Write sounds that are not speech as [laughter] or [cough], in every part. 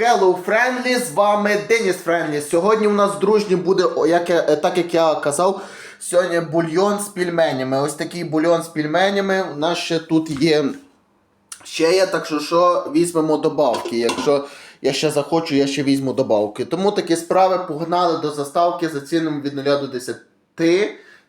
Hello Friendly, з вами Деніс Френлі. Сьогодні у нас дружні буде, як я, е, так як я казав, сьогодні бульйон з пельменями. Ось такий бульйон з пельменями. У нас ще тут є. Ще є, так що що візьмемо добавки. Якщо я ще захочу, я ще візьму добавки. Тому такі справи погнали до заставки за цінами від 0 до 10.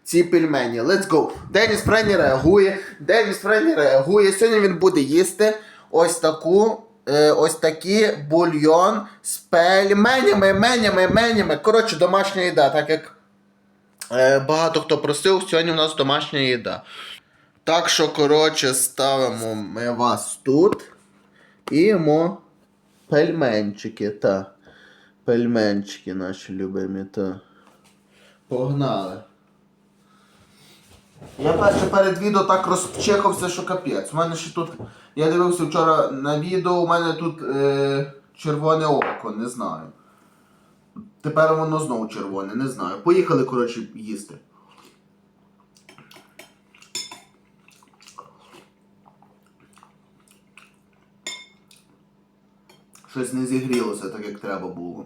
Ці пельмені. Let's go. Деніс Френі реагує. Деніс Френі реагує. Сьогодні він буде їсти ось таку. Е, Ось такий бульйон з пельменями, менями, менями. Коротше, домашня їда, так як е, багато хто просив, сьогодні у нас домашня їда. Так що, коротше, ставимо ми вас тут і їмо пельменчики, та. Пельменчики наші любимі, та. Погнали. Я перше перед відео так розчехався, що капець. У мене ще тут. Я дивився вчора на відео, у мене тут е, червоне око, не знаю. Тепер воно знову червоне, не знаю. Поїхали, коротше, їсти. Щось не зігрілося так, як треба було.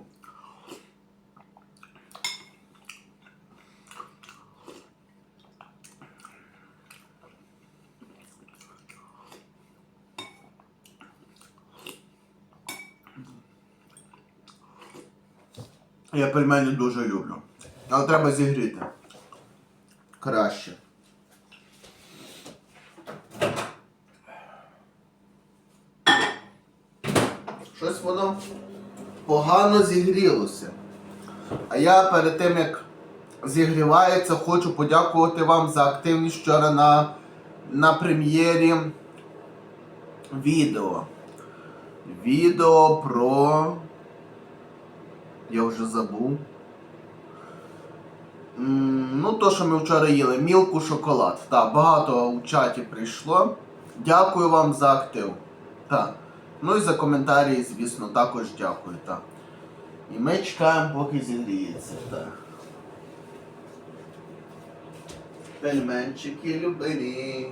Я пельмені дуже люблю. Але треба зігріти. Краще. Щось воно погано зігрілося. А я перед тим як зігрівається, хочу подякувати вам за активність вчора на, на прем'єрі відео. Відео про. Я вже забув. Ну, то, що ми вчора їли, мілку шоколад. Так, багато у чаті прийшло. Дякую вам за актив. Так. Ну і за коментарі, звісно, також дякую. Так. І ми чекаємо, поки зігріється. Пельменчики любимі.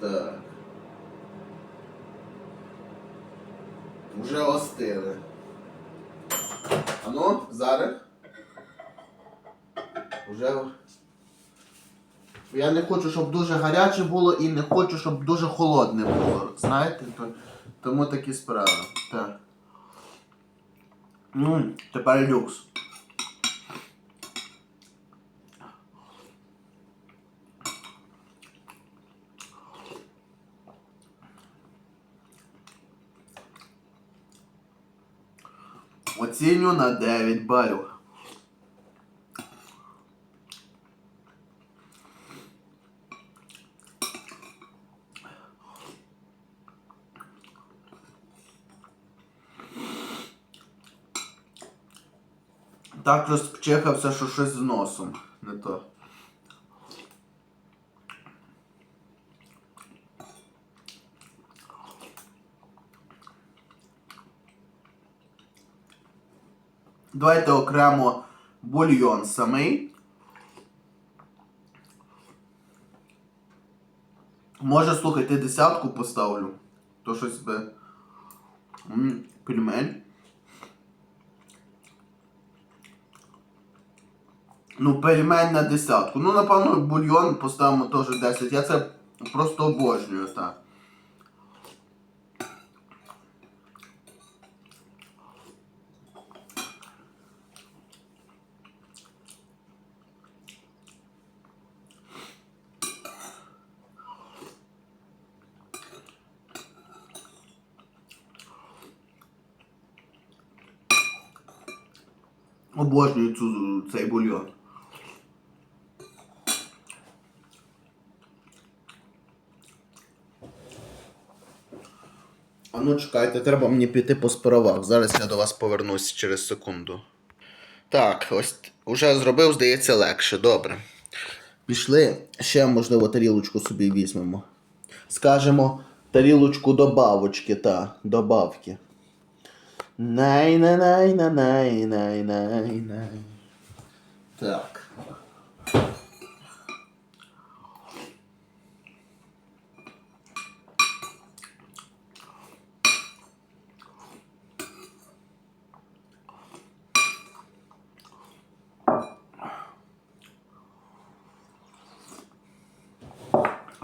Так. Вже остили. Ану, зараз. Уже. Я не хочу, щоб дуже гаряче було і не хочу, щоб дуже холодне було. Знаєте? Тому такі справи. Так. М, тепер люкс. Оціню на 9 балів. Так розчехався, що щось з носом. Не то. Давайте окремо бульйон самий. Може, слухайте, десятку поставлю. То щось би. Пельмень. Ну, пельмень на десятку. Ну, напевно, бульйон поставимо теж 10. Я це просто обожнюю так. Обожнюю цю, цей бульйон. А ну чекайте, треба мені піти по справах. Зараз я до вас повернусь через секунду. Так, ось вже зробив, здається, легше. Добре. Пішли, ще, можливо, тарілочку собі візьмемо. Скажемо, тарілочку добавочки, та, добавки най най най най най най най най Так.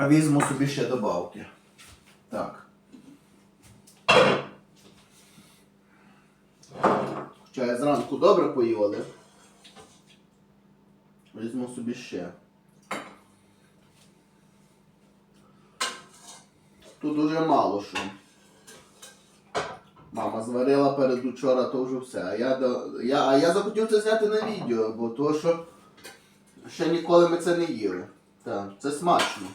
Візьму собі ще добавки. Так. Хоча я зранку добре поїв, візьму собі ще. Тут уже мало що. Мама зварила перед учора, то вже все. А я, я, а я захотів це зняти на відео, бо то що ще ніколи ми це не їли. Так, це смачно.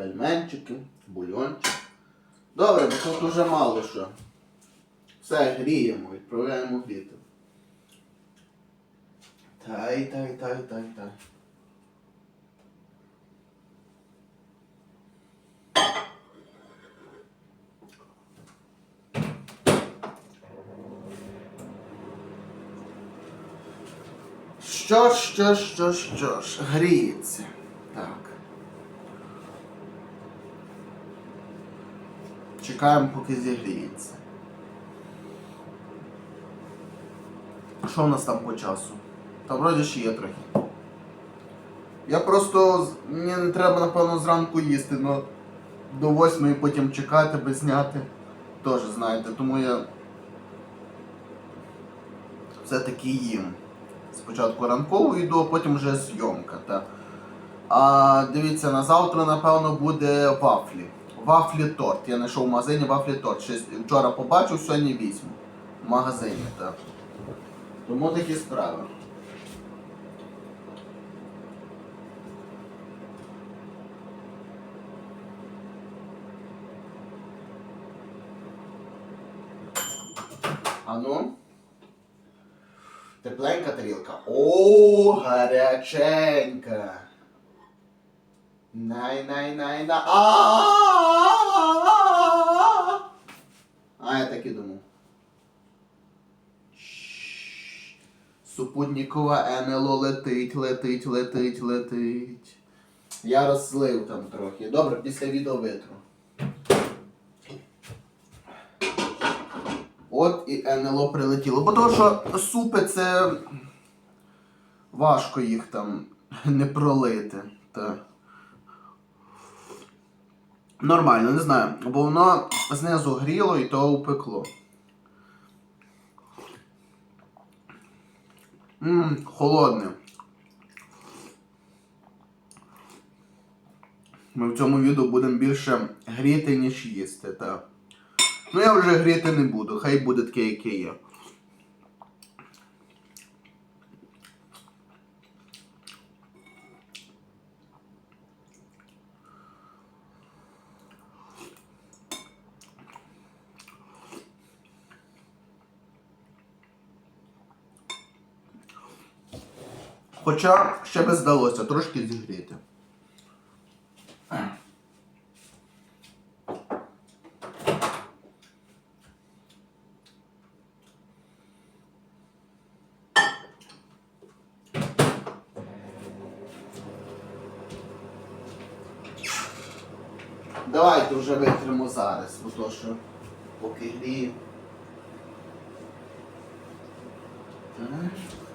Пельменчики, бульончик. Добре, бо тут уже мало що. Все, гріємо, відправляємо гріти. Тай, тай, тай, тай, тай. Що що що що ж, гріється. Так. Чекаємо, поки зігріється. Що в нас там по часу? Та вроді ще є трохи. Я просто. Мені не треба, напевно, зранку їсти, але до восьмої потім чекати, без зняти. Теж знаєте, тому я все-таки їм. Спочатку ранкову їду, а потім вже зйомка. Та. А дивіться, на завтра, напевно, буде вафлі. Вафлі торт. Я знайшов в магазині вафлі торт. Щось вчора побачив, сьогодні візьму. В магазині, так. Тому такі справи. А ну. Тепленька тарілка. О, гаряченька. Най, най, най, на. А! Я так і думав. Шш. Супутникова НЛО летить, летить, летить, летить. Я розслив там трохи. Добре, після відео витру. От і НЛО прилетіло. Бо того, що супи це важко їх там не пролити. Та. Нормально, не знаю. Бо воно знизу гріло і то упекло. Ммм, холодне. Ми в цьому відео будемо більше гріти, ніж їсти, так. Ну я вже гріти не буду, хай буде таке, яке є. Хоча ще би здалося трошки зігріти. Давайте вже витримо зараз, бо то що поки гріє. Так.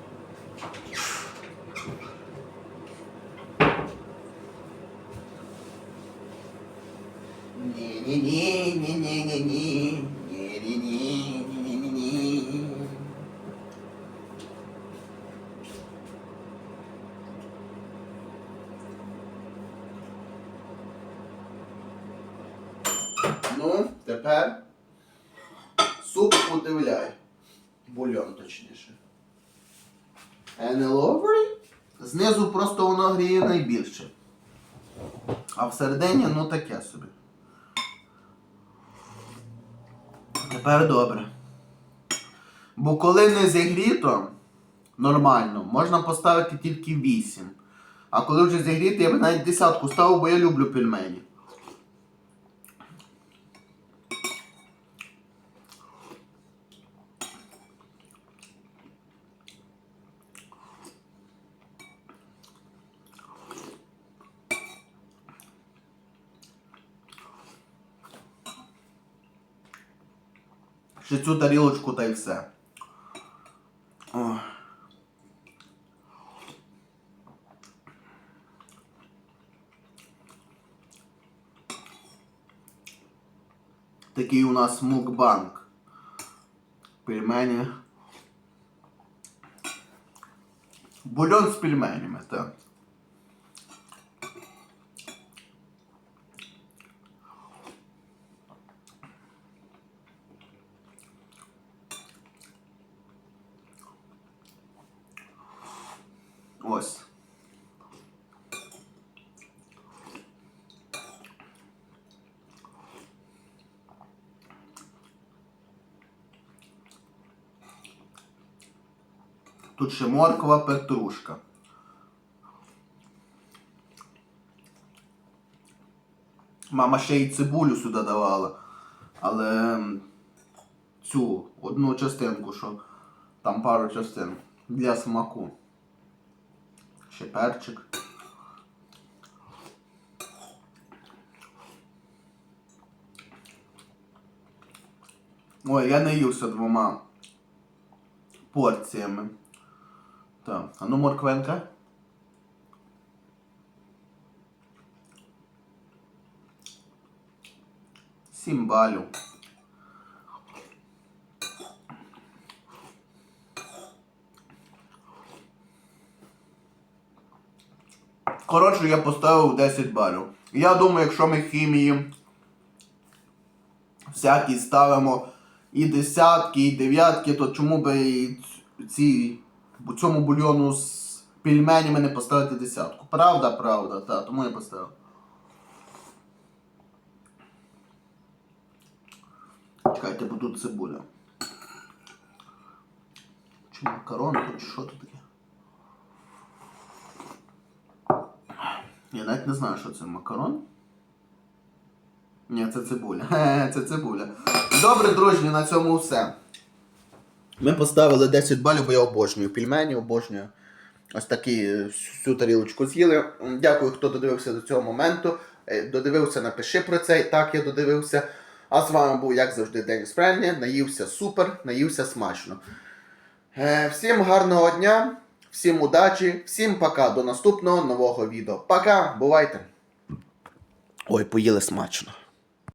Ні-ні-ні-ні-ні-ні-ні. Ні-ні-ні-ні-ні-ні. Ну, тепер суп удивляй. Бульон точніше. НЛО Знизу просто воно гріє найбільше. А всередині, ну таке собі. Тепер добре. Бо коли не зігріто нормально, можна поставити тільки 8. А коли вже зігріти, я б навіть десятку ставив, бо я люблю пельмені. ще цю тарілочку та й все. О. Такий у нас мукбанк. Пельмені. Бульон з пельменями, так. Тут ще морква, петрушка. Мама ще й цибулю сюди давала. Але цю одну частинку, що там пару частин для смаку. Ще перчик. Ой, я не ївся двома порціями. Так, а ну морквенка. Сім балів. Коротше, я поставив 10 балів. Я думаю, якщо ми хімії всякі ставимо і десятки, і дев'ятки, то чому би і ці, цьому бульйону з пельменями не поставити десятку? Правда, правда, так, тому я поставив. Чекайте, бо тут цибуля. Чи макарон чи що тут таке? Я навіть не знаю, що це макарон. Ні, це цибуля. [laughs] Це цибуля. Добре, дружні, на цьому все. Ми поставили 10 балів, бо я обожнюю пельмені, обожнюю. Ось такі е, всю тарілочку з'їли. Дякую, хто додивився до цього моменту. Е, Додивився, напиши про це. Так, я додивився. А з вами був, як завжди, Деніс Френлі. Наївся супер, наївся смачно. Е, Всім гарного дня, всім удачі, всім пока. До наступного нового відео. Пока, бувайте. Ой, поїли смачно.